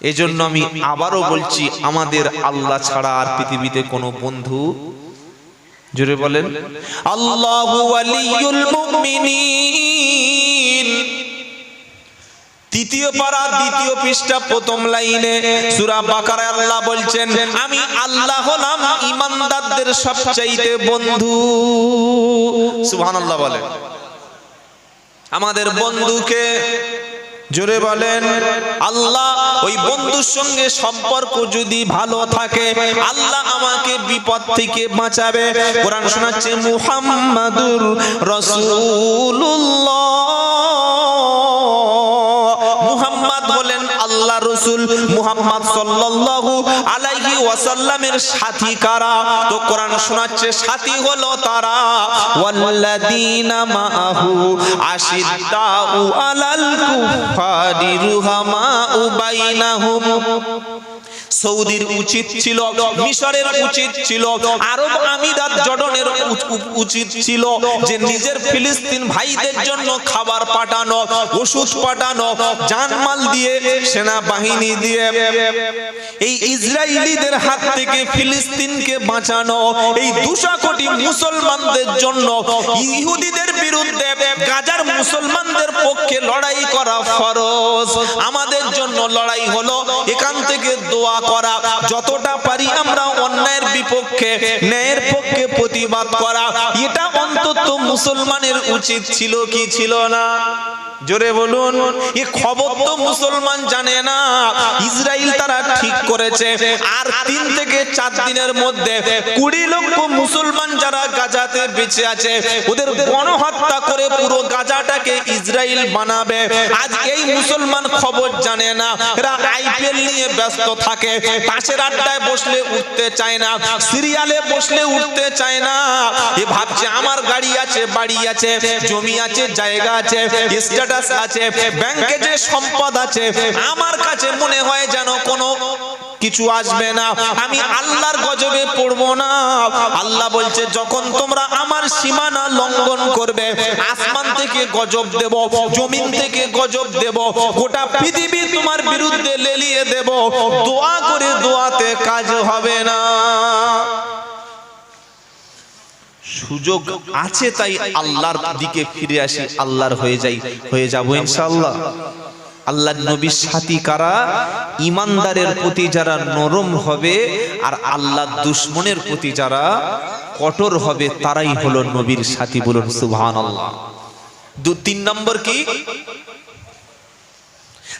এজন্য আমি আবারও বলছি, আমাদের আল্লাহ ছাড়া আর পৃথিবীতে কোনো বন্ধু? জোরে বলেন। আল্লাহু তৃতীয় পারা, দ্বিতীয় পৃষ্ঠা, প্রথম লাইনে সূরা বাকারায় আল্লাহ বলছেন, আমি আল্লাহ হলাম ঈমানদারদের সবচাইতে বন্ধু। সুবহানাল্লাহ বলেন। আমাদের বন্ধুকে জোরে বলেন, আল্লাহ, ওই বন্ধুর সঙ্গে সম্পর্ক যদি ভালো থাকে, আল্লাহ আমাকে বিপদ থেকে বাঁচাবে। কোরআন শোনাচ্ছে মুহাম্মাদুর রাসূলুল্লাহ। আল্লাহ রসুল মুহাম্মদ সাল্লাল্লাহু আলাইহি ওয়াসাল্লামের সাথী কারা? তো কোরআন শোনাচ্ছে, সাথী হলো তারা। ওয়াল্লাযীনা মাআহু আশিদ্দাউ আলাল কুফারি রুহামাউ বাইনাহুম। সৌদির উচিত ছিল, মিশরের উচিত ছিল, আরব আমিরাত জর্ডনের উচিত ছিল যে নিজের ফিলিস্তিন ভাইদের জন্য খাবার পাঠানো, ওষুধ পাঠানো, জানমাল দিয়ে, সেনাবাহিনী দিয়ে। এই ইসরায়েলিদের হাত থেকে ফিলিস্তিনকে বাঁচানো, এই দুশো কোটি মুসলমানদের জন্য ইহুদিদের বিরুদ্ধে গাজার মুসলমানদের পক্ষে লড়াই করা ফরজ। আমাদের জন্য লড়াই হলো এখান থেকে দোয়া করা, যতটা পারি আমরা অন্যায়ের বিপক্ষে, ন্যায়ের পক্ষে প্রতিবাদ করা। এটা অন্তত মুসলমানের উচিত ছিল কি ছিল না? জোরে বলুন, এ খবর তো মুসলমান জানে না। ইসরায়েল তারা ঠিক করেছে। আর তিন থেকে চার দিনের মধ্যে কুড়ি লক্ষ মুসলমান যারা গাজাতে বেঁচে আছে, ওদের গণহত্যা করে পুরো গাজাটাকে ইসরায়েল বানাবে। আজ এই মুসলমান খবর জানে না। এরা আইপিএল নিয়ে ব্যস্ত থাকে। পাশের আড্ডায় বসলে উঠতে চায় না। সিরিয়ালে বসলে উঠতে চায় না। এ ভাবছে আমার গাড়ি আছে, বাড়ি আছে, জমি আছে, জায়গা আছে স্ট্যাটাস আছে ব্যাংকে যে সম্পদ আছে, আমার কাছে মনে হয় যেন কোনো কিছু আসবে না। আমি আল্লাহর গজবে পড়ব না। আল্লাহ বলছে, যখন তোমরা আমার সীমানা লঙ্ঘন করবে, আসমান থেকে গজব দেব, জমিন থেকে গজব দেব, গোটা পৃথিবী তোমার বিরুদ্ধে লেলিয়ে দেব, দোয়া করে দোয়াতে কাজ হবে না। সুযোগ আছে তাই আল্লাহর দিকে ফিরে আসি, আল্লাহর হয়ে যাই, হয়ে যাব ইনশাআল্লাহ। আল্লাহ নবীর সাথী কারা? ইমানদারের প্রতি যারা নরম হবে আর আল্লাহ দুশ্মনের প্রতি যারা কঠোর হবে, তারাই হলো নবীর সাথী বলুন সুবহানাল্লাহ। দু তিন নম্বর কি?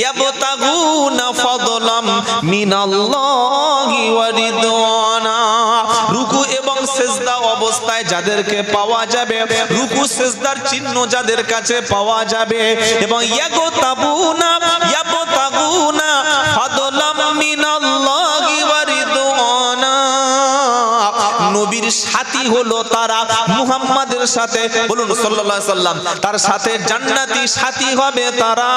ইয়াবতাগুনা ফাদলাম মিনাল্লাহি ওয়া রুকু এবং সেজদা অবস্থায় যাদেরকে পাওয়া যাবে, রুকু, সেজদার চিহ্ন যাদের কাছে পাওয়া যাবে, এবং ইয়াগতাবুনা, ইয়াবতাগুনা ফাদলাম সাথী হলো তারা। মুহাম্মাদের সাথে, বলুন সাল্লাল্লাহু সাল্লাম, তার সাথে জান্নাতি সাথী হবে তারা।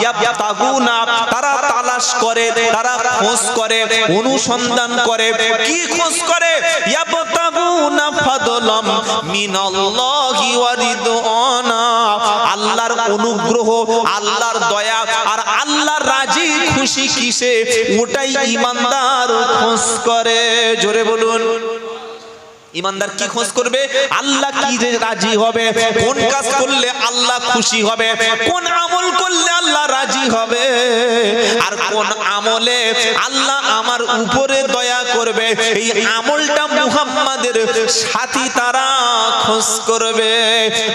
ইয়াবতাগুনা, তারা তালাশ করে, তারা খোঁজ করে, অনুসন্ধান করে। কি খোঁজ করে? ইয়াবতাগুনা ফাদলাম মিনাল্লাহি ওয়া রিদওয়ানা। আল্লাহর অনুগ্রহ, আল্লাহর দয়া আর আল্লাহর রাজি, খুশি কিসে? ওটাই ইমানদার খোঁজ করে। জোরে বলুন। ইমানদার কি খোঁজ করবে? আল্লাহ কি রাজি হবে? কোন কাজ করলে আল্লাহ খুশি হবে? কোন আমল করলে আল্লাহ রাজি হবে? আর কোন আমলে আল্লাহ আমার উপরে দয়া করবে? এই আমলটা মুহাম্মাদের সাথী তারা খোঁজ করবে।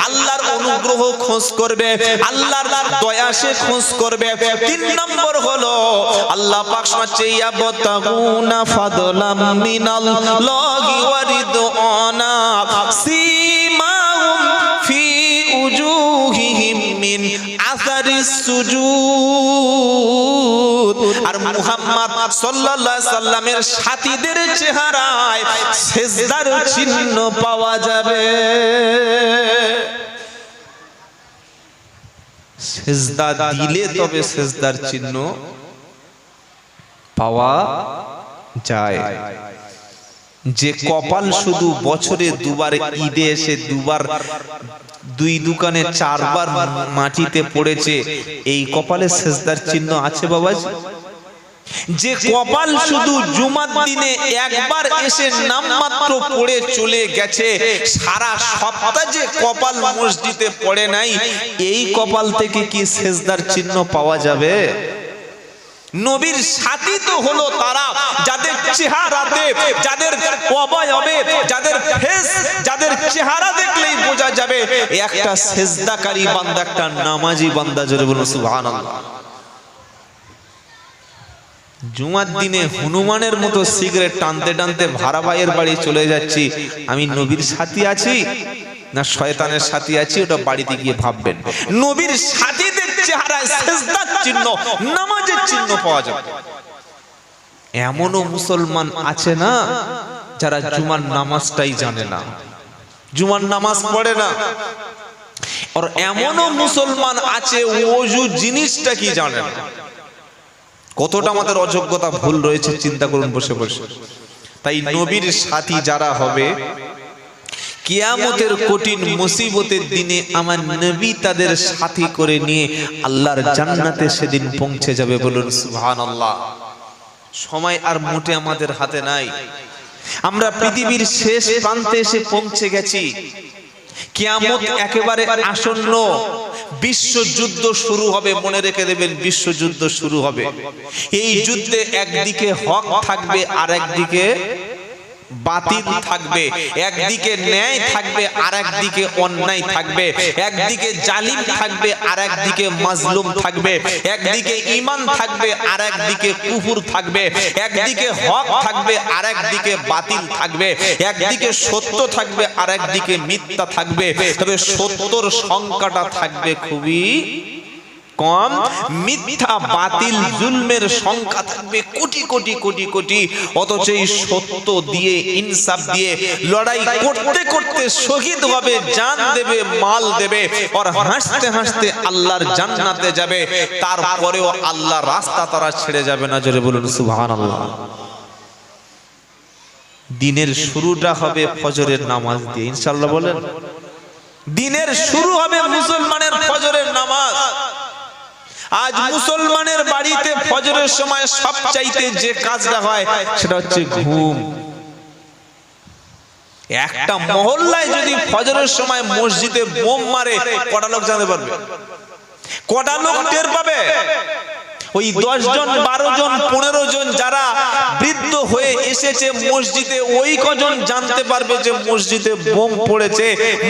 আল্লাহর অনুগ্রহ খোঁজ করবে। আল্লাহর দয়া সে খোঁজ করবে। তিন নম্বর হলো, আল্লাহ পাক শোনাচ্ছে ইয়াবতাগুনা ফাদলাম মিনাল্লাহি ওয়া রিদওয়ানা সীমাহুম ফি উজুহিহিম মিন আসারিস সুজুদ। মুহাম্মদ সাল্লাল্লাহু সাল্লামের সাথীদের চেহারায় সেজদার চিহ্ন পাওয়া যাবে। সেজদা দিলে তবে সেজদার চিহ্ন পাওয়া যায়। যে কপাল শুধু বছরে দুবার ঈদে এসে দুবার, দুই দোকানে চারবার মাটিতে পড়েছে, এই কপালে সেজদার চিহ্ন আছে বাবাজি? যে কপাল শুধু জুমার দিনে একবার এসে নামমাত্র পড়ে চলে গেছে, সারা সপ্তাহ যে কপাল মসজিদে পড়ে নাই, এই কপাল থেকে কি সেজদার চিহ্ন পাওয়া যাবে? নবীর সাথী তো হলো তারা, যাদের চেহারাতে, যাদের অবয়বে, যাদের ফেস যাদের চেহারা দেখলেই বোঝা যাবে, একটা সেজদাকারী বান্দা, একটা নামাজি বান্দা, জোরে বলুন সুবহানাল্লাহ। জুমার দিনে হনুমানের মতো সিগারেট টানতে টানতে ভাড়া ভাইয়ের বাড়ি চলে যাচ্ছি। আমি নবীর সাথী আছি না শয়তানের সাথী আছি, ওটা বাড়িতে গিয়ে ভাববেন। নবীর সাথীদের চেহারায় সেজদার চিহ্ন, নামাজের চিহ্ন পাওয়া যাবে। এমনও মুসলমান আছে না যারা জুমার নামাজটাই জানে না। জুমার নামাজ পড়ে না। আর এমনও মুসলমান আছে ওজু জিনিসটা কি জানে না। কতটা আমাদের অযোগ্যতা ভুল রয়েছে চিন্তা করুন বসে বসে। তাই নবীর সাথী যারা হবে, কিয়ামতের কঠিন মুসিবতের দিনে আমার নবী তাদের সাথী করে নিয়ে আল্লাহর জান্নাতে সেদিন পৌঁছে যাবে বলুন সুবহানাল্লাহ। সময় আর মোটে আমাদের হাতে নাই। আমরা পৃথিবীর শেষ প্রান্তে এসে পৌঁছে গেছি। কিয়ামত একেবারে আসন্ন। বিশ্বযুদ্ধ শুরু হবে মনে রেখে দেবেন বিশ্বযুদ্ধ শুরু হবে। এই যুদ্ধে একদিকে হক থাকবে আর একদিকে বাতিল থাকবে একদিকে ন্যায় থাকবে আর একদিকে অন্যায় থাকবে একদিকে জালিম থাকবে আর একদিকে মাজলুম থাকবে একদিকে ইমান থাকবে আর একদিকে কুফুর থাকবে একদিকে হক থাকবে আর একদিকে বাতিল থাকবে একদিকে সত্য থাকবে আর একদিকে মিথ্যা থাকবে তবে সত্যর সংখ্যাটা থাকবে খুবই কম, মিথ্যা বাতিল জুলমের সংখ্যা থাকবে কোটি কোটি কোটি কোটি, অথচ এই সত্য দিয়ে, ইনসাফ দিয়ে লড়াই করতে করতে শহীদ হবে, জান দেবে, মাল দেবে, আর হাসতে হাসতে আল্লাহর জান্নাতে যাবে। তারপরেও আল্লাহ রাস্তা তারা ছেড়ে যাবে না, জোরে বলুন, সুবহানাল্লাহ। দিনের শুরুটা হবে ফজরের নামাজ দিয়ে, ইনশাআল্লাহ বলেন। দিনের শুরু হবে মুসলমানের ফজরের নামাজ। আজ মুসলমানের বাড়িতে ফজরের সময় সব চাইতে যে কাজটা হয় সেটা হচ্ছে ঘুম। একটা মহল্লায় যদি ফজরের সময় মসজিদে বোম মারে কটা লোক জানতে পারবে? কটা লোক টের পাবে? ওই দশ জন বারো জন পনেরো জন যারা বৃদ্ধ হয়ে এসেছে মসজিদে ওই কজন জানতে পারবে যে মসজিদে বোম পড়েছে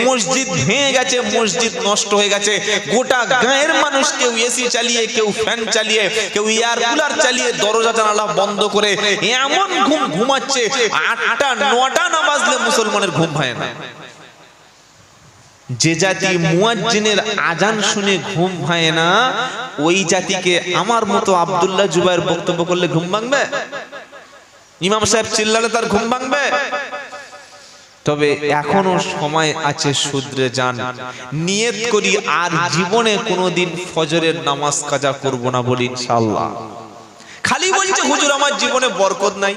মসজিদ ভেঙে গেছে মসজিদ নষ্ট হয়ে গেছে। গোটা গায়ের মানুষ কেউ এসি চালিয়ে কেউ ফ্যান চালিয়ে কেউ এয়ার কুলার চালিয়ে দরজা জানালা বন্ধ করে এমন ঘুম ঘুমাচ্ছে। আটটা নটা না বাজলে মুসলমানের ঘুম হয় না। যে জাতি মুয়াজ্জিনের আজান শুনে ঘুম ভাঙে না ওই জাতিকে আমার মতো আব্দুল্লাহ জুবাইর বক্তব্য করলে ঘুম ভাঙবে? ইমাম সাহেব চিল্লালে তার ঘুম ভাঙবে? তবে এখনও সময় আছে শুধরে যান। নিয়ত করি আর জীবনে কোনোদিন ফজরের নামাজ কাজা করব না বলি ইনশাআল্লাহ। খালি বলছে হুজুর আমার জীবনে বরকত নাই।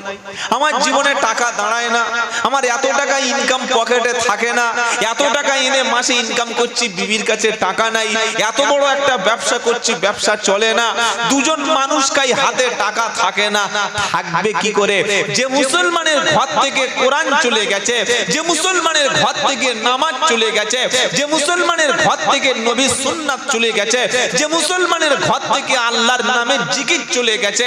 আমার জীবনে টাকা দাঁড়ায় না। আমার এত টাকা ইনকাম পকেটে থাকে না। এত টাকা এনে মাসে ইনকাম করছি বিবির কাছে টাকা নাই। এত বড় একটা ব্যবসা করছি ব্যবসা চলে না। দুজন মানুষ কাই হাতে টাকা থাকে না। থাকবে কি করে? যে মুসলমানের ঘর থেকে কোরআন চলে গেছে যে মুসলমানের ঘর থেকে নামাজ চলে গেছে যে মুসলমানের ঘর থেকে নবী সুন্নাত চলে গেছে যে মুসলমানের ঘর থেকে আল্লাহর নামে জিকির চলে গেছে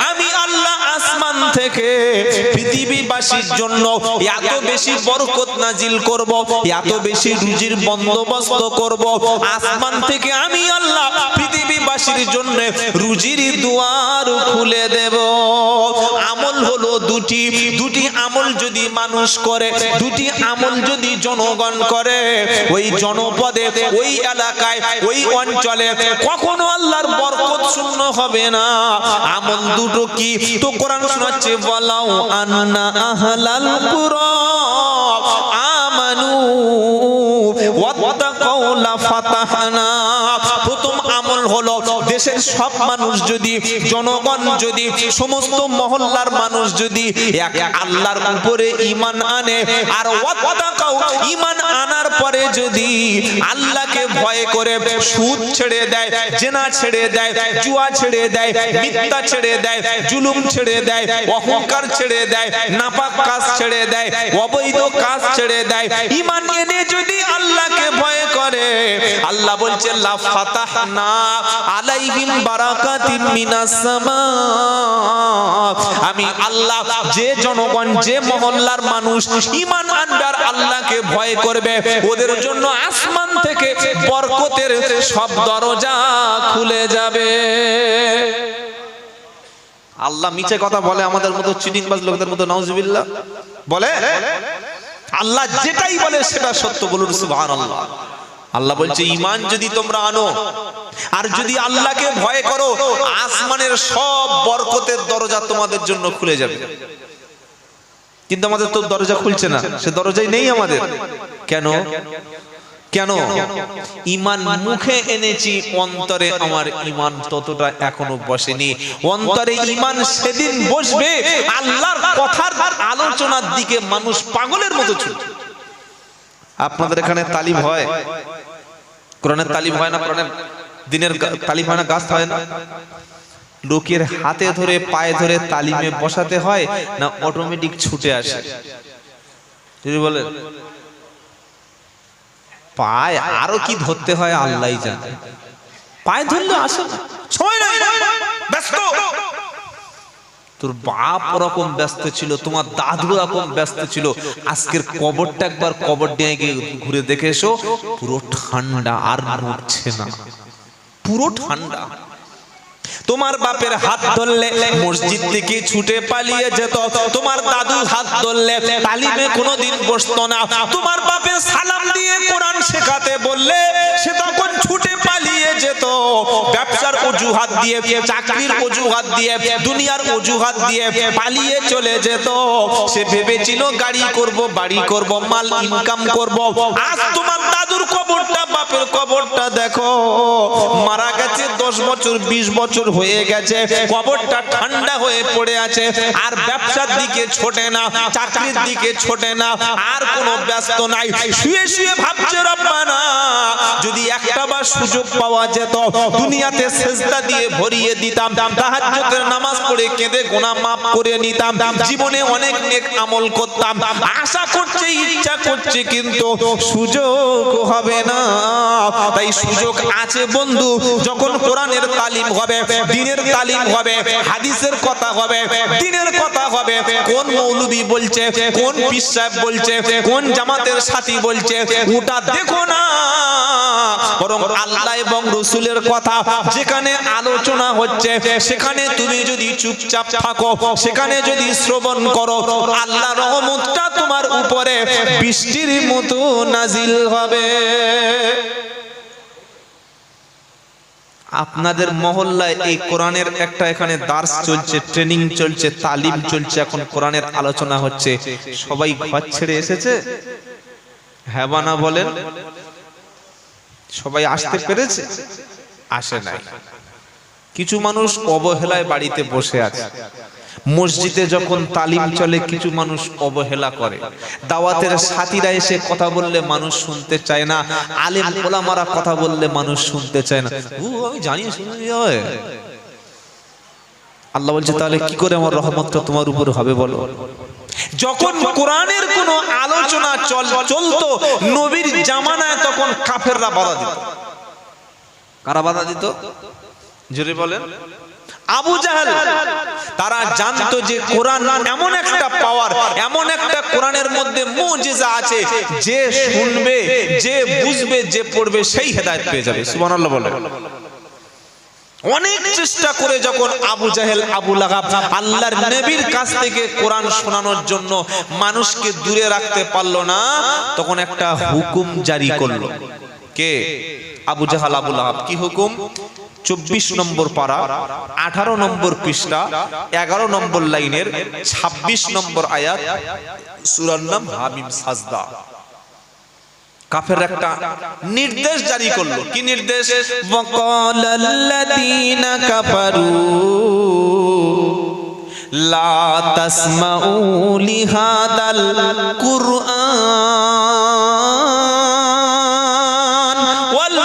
আসমান পৃথিবীবাসীর জন্য এত বেশি বরকত নাজিল করব, এত বেশি রুজির বন্দোবস্ত করব। আসমান থেকে আমি আল্লাহ পৃথিবীবাসীর জন্য রুজির দুয়ার খুলে দেব। আমল হলো দুটি দুটি আমল যদি মানুষ করে, দুটি আমল যদি জনগণ করে, ওই জনপদে, ওই এলাকায়, ওই অঞ্চলে কখনো আল্লাহর বরকত শূন্য হবে না। আমল দুটো কি? তো কোরআন শোনাচ্ছে বলাও আন্না আহলাল কুরা আমানু ওয়াত্তাকাউ লাফাতাহনা দেশের সব মানুষ যদি, জনগণ যদি, সমস্ত মহল্লার মানুষ যদি এক আল্লাহর উপরে ঈমান আনে, আর ঈমান আনার পরে যদি আল্লাহকে ভয় করে সুদ ছেড়ে দেয়, জেনা ছেড়ে দেয়, জুয়া ছেড়ে দেয়, মিথ্যা ছেড়ে দেয়, জুলুম ছেড়ে দেয়, অহংকার ছেড়ে দেয়, নাপাক কাজ ছেড়ে দেয়, অবৈধ কাজ ছেড়ে দেয়, ঈমান এনে যদি আল্লাহকে ভয় করে, আল্লাহ বলছে, লা ফাতাহনা আলাইহিম বারাকাতিন মিনাস সামা। আমি আল্লাহ, যে জনগণ, যে মহল্লার মানুষ ঈমান আনবে আর আল্লাহকে ভয় করবে, ওদের জন্য আসমান থেকে বরকতের সব দরজা খুলে যাবে। আল্লাহ মিছে কথা বলে আমাদের মতো চিটিংবাজ লোকদের মতো, নাউজুবিল্লাহ। বলে? আল্লাহ যেটাই বলে সেটা সত্য বলুন, সুবহানাল্লাহ। আল্লাহ বলছে ইমান যদি তোমরা আনো, আর যদি আল্লাহকে ভয় করো, আসমানের সব বরকতের দরজা তোমাদের জন্য খুলে যাবে। কিন্তু আমাদের তো দরজা খুলছে না, সে দরজাই নেই আমাদের। কেন? কেন? ইমান মুখে এনেছি, অন্তরে আমার ইমান ততটা এখনও বসেনি। অন্তরে ইমান সেদিন বসবে, আল্লাহর কথার আলোচনার দিকে মানুষ পাগলের মতো ছুটবে। আপনাদের এখানে তালিম হয়? কোরআনের তালিম হয় না, কোরআনের দিনের তালিম হয় না, গাছ হয় না? লোকের হাতে ধরে, পায়ে ধরে তালিমে বসাতে হয় না অটোমেটিক ছুটে আসে? যদি বলেন। পায় আরও কি ধরতে হয় আল্লাহ জানে। পায়ে ধরলে আসে সময় ব্যস্ত। তোর বাপ ওরকম ব্যস্ত ছিল, তোমার দাদু রকম ব্যস্ত ছিল। আজকের কবরটা একবার কবর নিয়ে গিয়ে ঘুরে দেখে এসো, পুরো ঠান্ডা আর নড়ছে না। পুরো ঠান্ডা। তোমার বাপের হাত ধরলে মসজিদ থেকে ছুটে পালিয়ে যেত, তোমার দাদু হাত ধরলে তালিমে কোনোদিন বসতো না। তোমার বাপের সালাম দিয়ে কোরআন শেখাতে বললে, সে তখন ছুটে পালিয়ে যেত। ব্যবসার অজুহাত দিয়ে, চাকরির অজুহাত দিয়ে, দুনিয়ার অজুহাত দিয়ে পালিয়ে চলে যেত। সে ভেবেছিল গাড়ি করব, বাড়ি করব, মাল ইনকাম করব। আজ তোমার দাদুর কবরটা বাপের কবরটা দেখো। মারা গেছে দশ বছর, বিশ বছর হয়ে গেছে। কবরটা ঠান্ডা হয়ে পড়ে আছে। আর ব্যবসার দিকে ছোটে না, চাকরির দিকে ছোটে না, আর কোনো ব্যস্ত নাই। শুয়ে শুয়ে ভাবছে রব্বানা, যদি একটা বার সুযোগ পাওয়া যেত, দুনিয়াতে সেজদা দিয়ে ভরিয়ে দিতাম, তাহাজ্জুদের নামাজ পড়ে কেঁদে গোনা মাফ করে নিতাম, জীবনে অনেক নেক আমল করতাম। আশা করছে, ইচ্ছা করছে, কিন্তু সুযোগ হবে না। তাই সুযোগ আছে বন্ধু, যখন কোরআনের তালিম হবে, দিনের তালিম হবে, হাদিসের কথা হবে, দিনের কথা হবে, কোন মৌলবি বলছে, কোন বিশ্বাস বলছে, কোন জামাতের সাথী বলছে, ওটা দেখো না। বরং আল্লাহ এবং রসুলের কথা যেখানে আলোচনা হচ্ছে সেখানে তুমি যদি চুপচাপ থাকো সেখানে যদি শ্রবণ করো আল্লাহ রহমতটা তোমার উপরে বৃষ্টির মতো নাজিল হবে। আপনাদের মহল্লায় এই কোরআনের একটা এখানে দার্স চলছে ট্রেনিং চলছে তালিম চলছে এখন কোরআনের আলোচনা হচ্ছে। সবাই ঘর ছেড়ে এসেছে? হ্যাঁ না বলেন? সবাই আসতে পেরেছে? আসে নাই। কিছু মানুষ অবহেলায় বাড়িতে বসে আছে। মসজিদে যখন তালিম চলে, কিছু মানুষ অবহেলা করে। দাওয়াতের সাথীরা এসে কথা বললে মানুষ শুনতে চায় না। আলেম ওলামারা কথা বললে মানুষ শুনতে চায় না। ও, আমি জানি আল্লাহ বলছে, তাহলে কি করে আমার রহমতটা তোমার উপর হবে বলো? যখন কোরআনের কোন আলোচনা চল, চলতো, নবীর জামানায় তখন কাফেররা বাধা দিত। কারা বাধা দিত? জোরে বলেন। আবু জাহাল, তারা জানতো যে কোরআন এমন একটা পাওয়ার এমন একটা কোরআনের মধ্যে মুজিজা আছে, যে শুনবে, যে বুঝবে, যে পড়বে, সেই হেদায়েত পেয়ে যাবে। সুবহানাল্লাহ বলে অনেক চেষ্টা করে যখন আবু জাহেল, আবু লাগাব আল্লাহর নবীর কাছ থেকে কোরআন শোনানোর জন্য মানুষকে দূরে রাখতে পারল না, তখন একটা হুকুম জারি করল। কে? আবু জাহাল, আবু লাহাব কি হুকুম? চব্বিশ নম্বর পারা, আঠারো নম্বর পৃষ্ঠা, এগারো নম্বর লাইনের ২৬ নম্বর আয়াত, সুরার নাম সাজদা। কাফের একটা নির্দেশ জারি করল। কি নির্দেশ? বকলাল্লাযীনা কাফারু লা তাসমাউ লিহাদাল কুরআন ওয়াল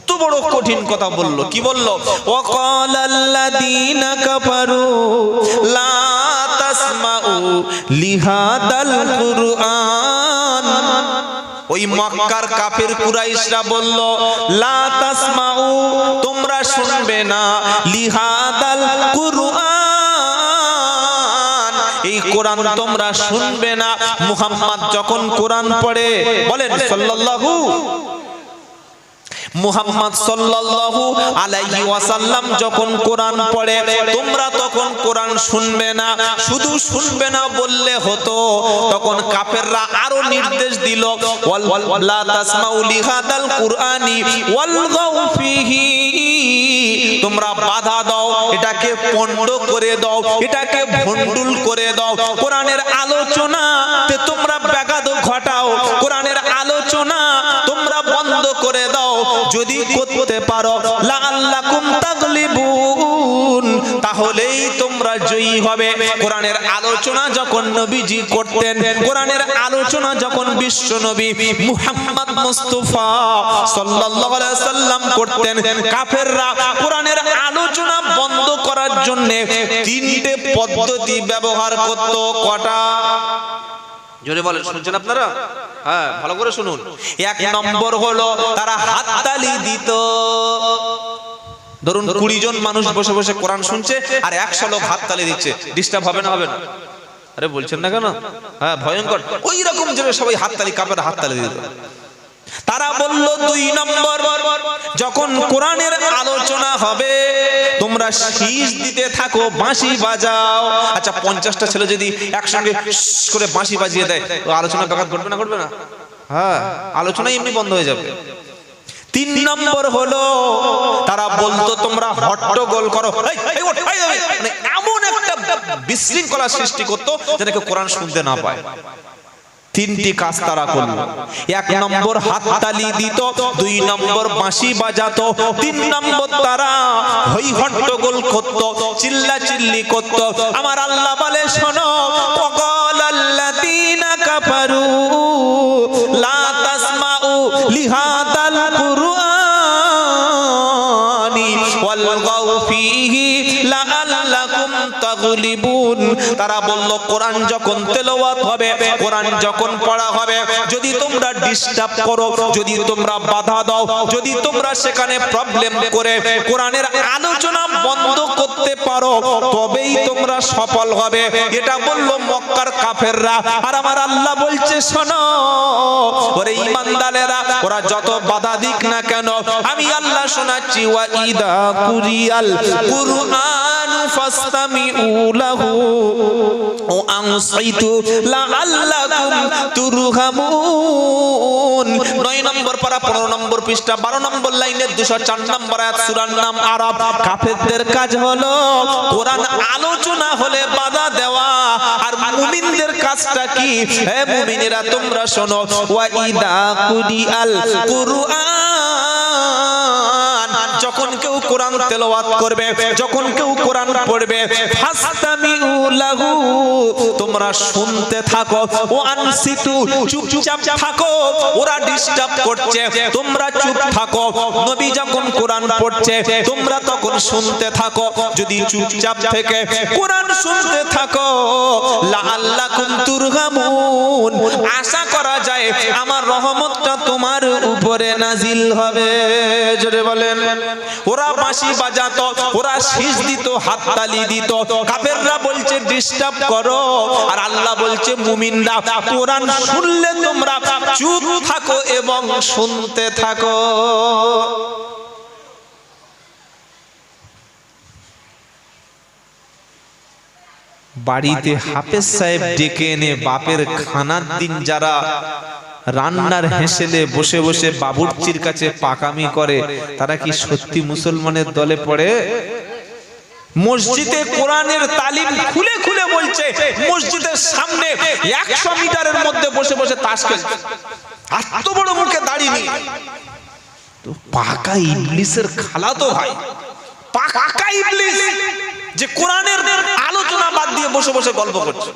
কত বড় কঠিন কথা বলল। কি বলল? ওয়াকাল আল্লাযীনা কাফারু, লা তাসমাউ লিহাদাল ওই মক্কার কাফের কুরাইশরা বলল, লা তাসমাউ, তোমরা শুনবে না, লিহাদাল কুরআন। এই কোরআন তোমরা শুনবে না। মুহাম্মদ যখন কোরআন পড়ে, বলেন, সাল্লাল্লাহু মুহাম্মদ সাল্লাল্লাহু আলাইহি ওয়াসাল্লাম যখন কোরআন পড়ে, তোমরা তখন কোরআন শুনবে না। শুধু শুনবে না বললে হতো। তখন কাফেররা আরও নির্দেশ দিল, ওয়াল লা তাসমাউ লিহাদাল কুরআনি ওয়ালগাউ ফিহি। তোমরা বাধা দাও, এটাকে পণ্ড করে দাও, এটাকে ভন্ডুল করে দাও। কোরআনের আলোচনা তে তোমরা ব্যাঘাত ঘটাও। কোরআনের যদি করতে পারো, লাআল্লাকুম তাগলিবুন, তাহলেই তোমরা জয়ী হবে। কোরআনের আলোচনা যখন নবীজি করতেন, কোরআনের আলোচনা যখন বিশ্ব নবী মুহাম্মদ মুস্তাফা সাল্লাল্লাহু আলাইহি সাল্লাম করতেন, কাফেররা কোরআনের আলোচনা বন্ধ করার জন্য তিনটে পদ্ধতি ব্যবহার করত, কটা? জোরে বলেন শুনছেন আপনারা? হ্যাঁ ভালো করে শুনুন। এক নম্বর হলো তারা হাততালি দিত। ধরুন কুড়ি জন মানুষ বসে বসে কোরআন শুনছে আর একশো লোক হাততালি দিচ্ছে। ডিস্টার্ব হবে না হবে না? আরে বলছেন না কেন? হ্যাঁ ভয়ঙ্কর। ওই রকম জোরে সবাই হাততালি কাপের হাততালি দিত। তারা বলল, দুই নম্বর, যখন কোরআনের আলোচনা হবে, তোমরা শীষ দিতে থাকো, বাঁশি বাজাও। আচ্ছা পঞ্চাশটা ছেলে যদি একসঙ্গে করে বাঁশি বাজিয়ে দেয় আলোচনা ব্যাঘাত ঘটবে না ঘটবে না? হ্যাঁ আলোচনা এমনি বন্ধ হয়ে যাবে। তিন নম্বর হলো, তারা বলতো, তোমরা হট্টগোল করো। মানে এমন একটা বিশৃঙ্খলা সৃষ্টি করতো, যেন কেউ কোরআন শুনতে না পায়। তিনটি কাজ তারা করল। এক নম্বর হাত তালি দিত, দুই নম্বর বাঁশি বাজাত, তিন নম্বর তারা হই হট্টগোল করত চিল্লা চিল্লি করত। আমার আল্লাহ বলে, শোনো অকল আল্লাহ তিনা কাপারু লা তাসমাউ লিহাতাল কুরু মাগলিবুন তারা বলল, কোরআন যখন তেলাওয়াত হবে, কোরআন যখন পড়া হবে, যদি তোমরা ডিস্টার্ব করো, যদি তোমরা বাধা দাও, যদি তোমরা সেখানে প্রবলেম করে কোরআনের আলোচনা বন্ধ করতে পারো, তবেই তোমরা সফল হবে। এটা বলল মক্কার কাফেররা। আর আমার আল্লাহ বলছে, শোনো, ওরে ইমানদারেরা ওরা যত বাধা দিক না কেন, আমি আল্লাহ শোনাচ্ছি, ওয়া ইদা কুরিয়াল কুরআন ফাস্তামিউ ও আনসাইতু লাআল্লাকুম তুরহামুন নয় নম্বর পারা, পনেরো নম্বর পৃষ্ঠা, বারো নম্বর লাইনের দুশো চার নম্বর আয়াত, সুরার নাম আরব। কাফেরদের কাজ হলো কোরআন আলোচনা হলে বাধা দেওয়া। আর মুমিনদের কাজটা কি? হে মুমিনেরা, তোমরা শোনো ওয়া ইদা কুরিয়াল কুরআন। যখন কেউ কোরআন তেলাওয়াত করবে, যখন কেউ কোরআন পড়বে, ফাস্তামিউ লাহু, তোমরা শুনতে থাকো, ও আনসিতু, চুপচাপ থাকো, ওরা ডিস্টার্ব করছে, তোমরা চুপ থাকো, নবী যখন কোরআন পড়ছে, তোমরা তখন শুনতে থাকো, যদি চুপচাপ থেকে কোরআন শুনতে থাকো, লাআল্লাকুম তুরহামুন, আশা করা উপরে নাজিল হবে। জোরে বলেন। ওরা বাঁশি বাজাতো, ওরা শীষ দিত হাততালি দিত। কাফেররা বলছে, ডিস্টার্ব করো। আর আল্লাহ বলছে, মুমিনরা, কোরআন শুনলে তোমরা চুপ থাকো এবং শুনতে থাকো। বাড়িতে হাফেজ সাহেব ডেকে এনে বাপের খানার দিন যারা রান্নার হেসেলে বসে বসে বাবুর্চির কাছে পাকামি করে। তারা কি সত্যি মুসলমানের দলে পড়ে? মসজিদে কোরআনের তালিম খুলে খুলে বলছে, মসজিদের সামনে একশো মিটারের মধ্যে বসে বসে তাস খেলছে। এত বড় মুখে দাঁড়িয়ে তো পাকা ইবলিসের খালা তো ভাই। পাকা ইবলিস যে কোরআনের আলোচনা বাদ দিয়ে বসে বসে গল্প করছে।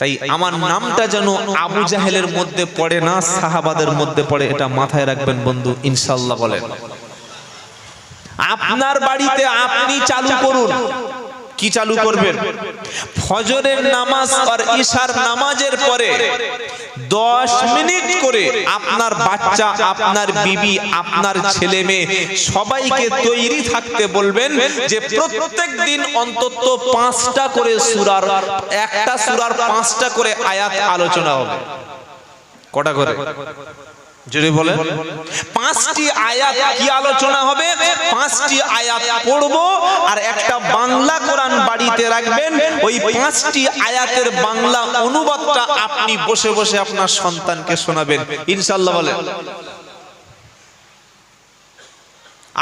তাই আমার নামটা যেন আবু জাহেলের মধ্যে পড়ে না সাহাবাদের মধ্যে পড়ে এটা মাথায় রাখবেন বন্ধু ইনশাল্লাহ বলেন। আপনার বাড়িতে আপনি চালু করুন। কি চালু করবেন? ফজরের নামাজ আর ঈশার নামাজের পরে দশ মিনিট করে আপনার বাচ্চা আপনার বিবি আপনার ছেলে মেয়ে সবাইকে তৈরি থাকতে বলবেন যে প্রত্যেক দিন অন্তত পাঁচটা করে সুরার একটা সুরার পাঁচটা করে আয়াত আলোচনা হবে। কটা করে? যদি বলেন। পাঁচটি আয়াত কি আলোচনা হবে? পাঁচটি আয়াত পড়ব আর একটা বাংলা রাখবেন। ওই পাঁচটি আয়াতের বাংলা অনুবাদটা আপনি বসে বসে আপনার সন্তানকে শোনাবেন। ইনশাল্লাহ বলেন।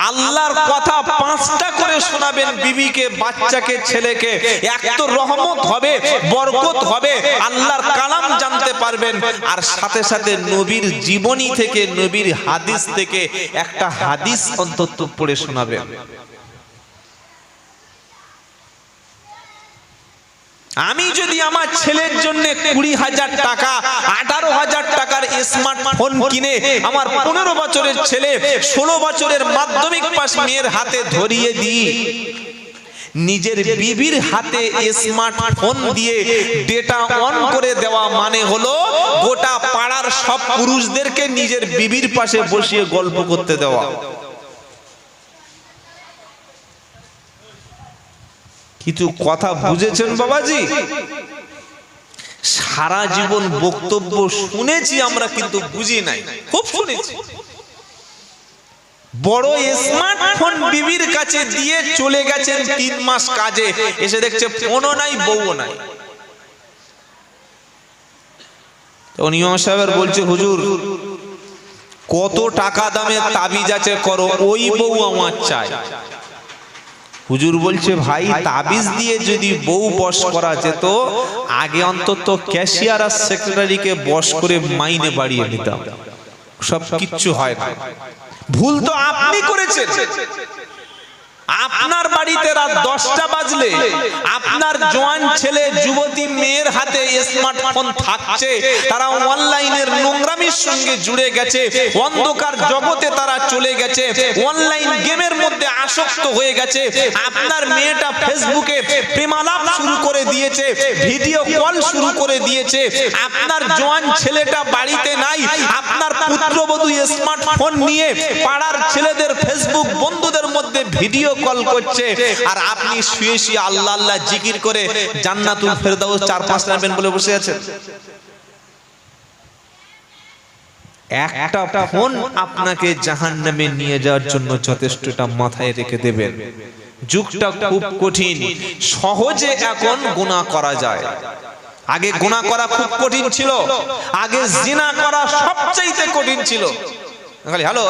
আল্লাহর কথা পাঁচটা করে শোনাবেন বিবিকে, বাচ্চাকে, ছেলেকে। এক তো রহমত হবে, বরকত হবে, আল্লাহর কালাম জানতে পারবেন। আর সাথে সাথে নবীর জীবনী থেকে, নবীর হাদিস থেকে একটা হাদিস অন্তত পড়ে শোনাবেন। আমি যদি আমার ছেলের জন্য কুড়ি হাজার টাকা, আঠারো হাজার টাকার স্মার্টফোন কিনে আমার পনেরো বছরের ছেলে ষোলো বছরের মাধ্যমিক পাস মেয়ের হাতে ধরিয়ে দিই, নিজের বিবির হাতে স্মার্টফোন দিয়ে ডেটা অন করে দেওয়া মানে হলো গোটা পাড়ার সব পুরুষদেরকে নিজের বিবির পাশে বসিয়ে গল্প করতে দেওয়া। কিছু কথা বুঝেছেন বাবাজি? সারা জীবন বক্তব্য শুনেছি, আমরা কিন্তু বুঝি নাই। খুব শুনেছি। বড় স্মার্টফোন বিবির কাছে দিয়ে চলে গেছেন তিন মাস কাজে। এসে দেখছে ফোনও নাই, বউও নাই। তো নিয়ম সাহেবের বলছে, হুজুর, কত টাকা দামে তাবিজ আছে করো, ওই বউ আমার চাই। হুজুর বলছে, ভাই, তাবিজ দিয়ে যদি বউ বস করা যেত, আগে অন্তত ক্যাশিয়ার আর সেক্রেটারিকে বস করে মাইনে বাড়িয়ে নিতাম। সব কিচ্ছু হয় না। ভুল তো আপনি করেছেন। আপনার বাড়িতে রাত দশটা বাজলে আপনার জোয়ান ছেলে, যুবতী মেয়ের হাতে স্মার্টফোন থাকছে, তারা অনলাইনের নোংরামির সঙ্গে জুড়ে গেছে, অন্ধকার জগতে তারা চলে গেছে, অনলাইন গেমের আসক্ত হয়ে গেছে। আপনার মেয়েটা ফেসবুকে প্রেমালাপ শুরু করে দিয়েছে, ভিডিও কল শুরু করে দিয়েছে। আপনার জোয়ান ছেলেটা বাড়িতে নাই, আপনার পুত্রবধূ স্মার্টফোন নিয়ে পাড়ার ছেলেদের ফেসবুক বন্ধুদের মধ্যে ভিডিও কল করছে। আর আপনি শুয়ে শুয়ে আল্লাহ আল্লাহ জিকির করে জান্নাতুল ফেরদাউস চার পাঁচ নেবেন বলে বসে আছেন। একটা ফোন আপনাকে জাহান্নামে নিয়ে যাওয়ার জন্য যথেষ্টটা মাথায় রেখে দেবেন। যুগটা খুব কঠিন। সহজে এখন গুনাহ করা যায়। আগে গুনাহ করা খুব কঠিন ছিল। আগে জিনা করা সবচাইতে কঠিন ছিল। হ্যালো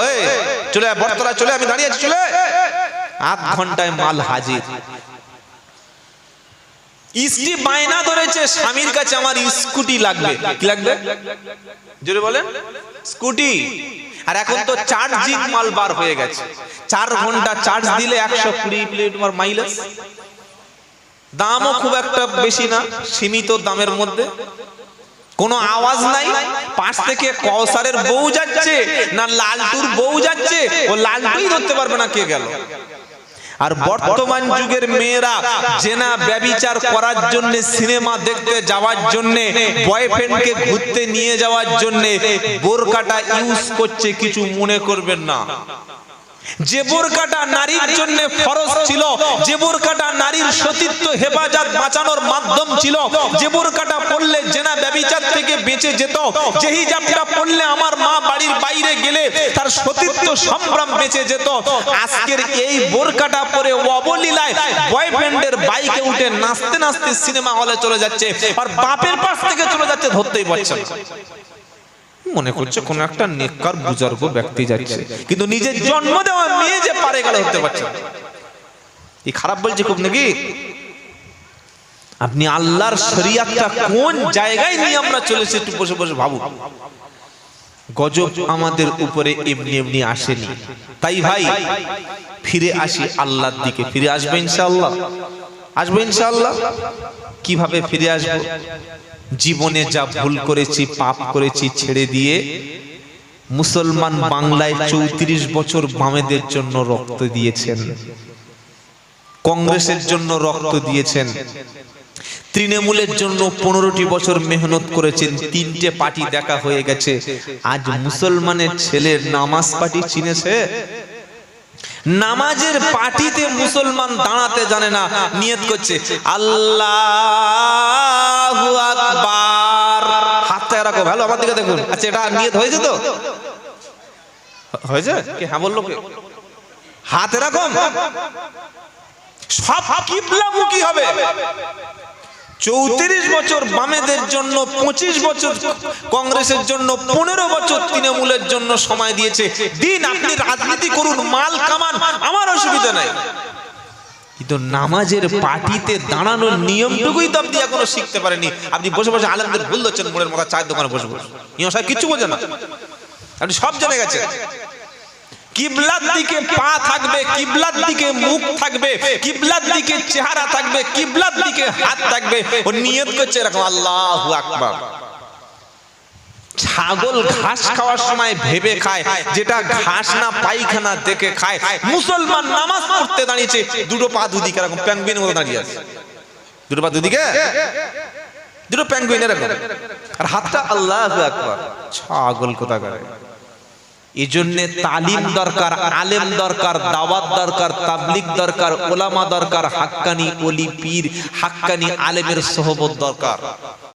চলে বটতলা চলে আমি দাঁড়িয়ে আছি, চলে আধ ঘন্টায় মাল হাজির। স্ত্রী বায়না ধরেছে, স্বামীর কাছে আমার স্কুটি লাগবে। কি লাগবে? জোরে বলেন। স্কুটি। আর এখন তো চার্জিং মাল বার হয়ে গেছে। চার ঘণ্টা চার্জ দিলে একশো কুড়ি প্লেট তোমার মাইলেজ। দামও খুব একটা বেশি না, সীমিত দামের মধ্যে। কোনো আওয়াজ নাই, পাশ থেকে কৌসারের বউ যাচ্ছে, না লালটুর বউ যাচ্ছে, ও লালটুই ধরতে পারবে না কে গেল। আর বর্তমান যুগের মেয়েরা জেনা ব্যবিচার করার জন্য সিনেমা দেখতে যাওয়ার জন্য বয়ফ্রেন্ডকে ঘুরতে নিয়ে যাওয়ার জন্য বোরকাটা ইউজ করছে কিছু মনে করবেন না। যে বোরকাটা নারীর জন্য ফরজ ছিল যে বোরকাটা নারীর সতীত্ব হেফাজত বাঁচানোর মাধ্যম ছিল যে বোরকাটা পড়লে বেঁচে যেত। যে হিজাবটা পড়লে আমার মা বাড়ির বাইরে গেলে তার সতীত্ব সম্ভ্রম বেঁচে যেত। আজকের এই বোরকাটা পরে অবলীলায় বয়ফ্রেন্ডের বাইকে উঠে নাচতে নাচতে সিনেমা হলে চলে যাচ্ছে আর বাপের পাশ থেকে চলে যাচ্ছে ধরতেই পারছে মনে করছে কোন একটা নেককার বুজুর্গ ব্যক্তি যাচ্ছে। কিন্তু নিজের জন্ম দেওয়া মেয়ে যে পারে গেলে হতে পারছে। এই খারাপ বলছে খুব নাকি? আপনি আল্লাহর শরিয়াতটা কোন জায়গায় নিয়ে আমরা চলেছি একটু বসে বসে ভাবুন। গজব আমাদের উপরে এমনি এমনি আসেনি। তাই ভাই ফিরে আসি আল্লাহর দিকে। ফিরে আসবে ইনশাআল্লাহ? আসবে ইনশাআল্লাহ? কীভাবে ফিরে আসব? জীবনে যা ভুল করেছি পাপ করেছি ছেড়ে দিয়ে মুসলমান বাংলায় চৌত্রিশ বছর বামেদের জন্য রক্ত দিয়েছেন। কংগ্রেসের জন্য রক্ত দিয়েছেন। তৃণমূলের জন্য পনেরোটি বছর মেহনত করেছেন, তিনটে পার্টি দেখা হয়ে গেছে। আজ মুসলমানের ছেলের নামাজ পার্টি চিনেছে? নামাজের পার্টিতে মুসলমান দাঁড়াতে জানে না, নিয়ত করছে, আল্লাহ হাতটা রাখো ভালো আমার দিকে দেখুন। আচ্ছা এটা নিয়ত হয়েছে তো? হয়েছে? কি হ্যাঁ বলল হাত এরকম? সব কিবলামুখী হবে। চৌত্রিশ বছর বামেদের জন্য, পঁচিশ বছর কংগ্রেসের জন্য, পনেরো বছর তৃণমূলের জন্য সময় দিয়েছে। দিন আপনি রাজনীতি করুন, মাল কামান, আমার অসুবিধা নাই। কিন্তু নামাজের পার্টিতে দাঁড়ানোর নিয়মটুকুই তো আপনি এখনও শিখতে পারেনি আপনি বসে বসে আলেমদের ভুল ধরছেন, মোড়ের মাথা চায়ের দোকানে বসে বসে। ইমাম সাহেব, কিচ্ছু বোঝে না। আপনি সব জেনে গেছেন। কিবলার দিকে পা থাকবে, কিবলার দিকে মুখ থাকবে, কিবলার দিকে চেহারা থাকবে, কিবলার দিকে হাত থাকবে। ও নিয়ত করছে এরকম, আল্লাহু আকবার। ছাগল ঘাস খাওয়ার সময় ভেবে খায়, যেটা ঘাস না পায়খানা দেখে খায়। মুসলমান নামাজ পড়তে দাঁড়িয়েছে, দুটো পা দুদিকে এরকম প্যাঙ্গুইনের মতো দাঁড়িয়ে আছে। দুটো পা দুদিকে? দুটো প্যাঙ্গুইন এরকম। আর হাতটা আল্লাহ আকবার। ছাগল কোথা করে এই জন্যে তালিম দরকার আলেম দরকার দাওয়াত দরকার তাবলিক দরকার ওলামা দরকার হাক্কানি অলি পীর হাক্কানি আলেমের সহবত দরকার।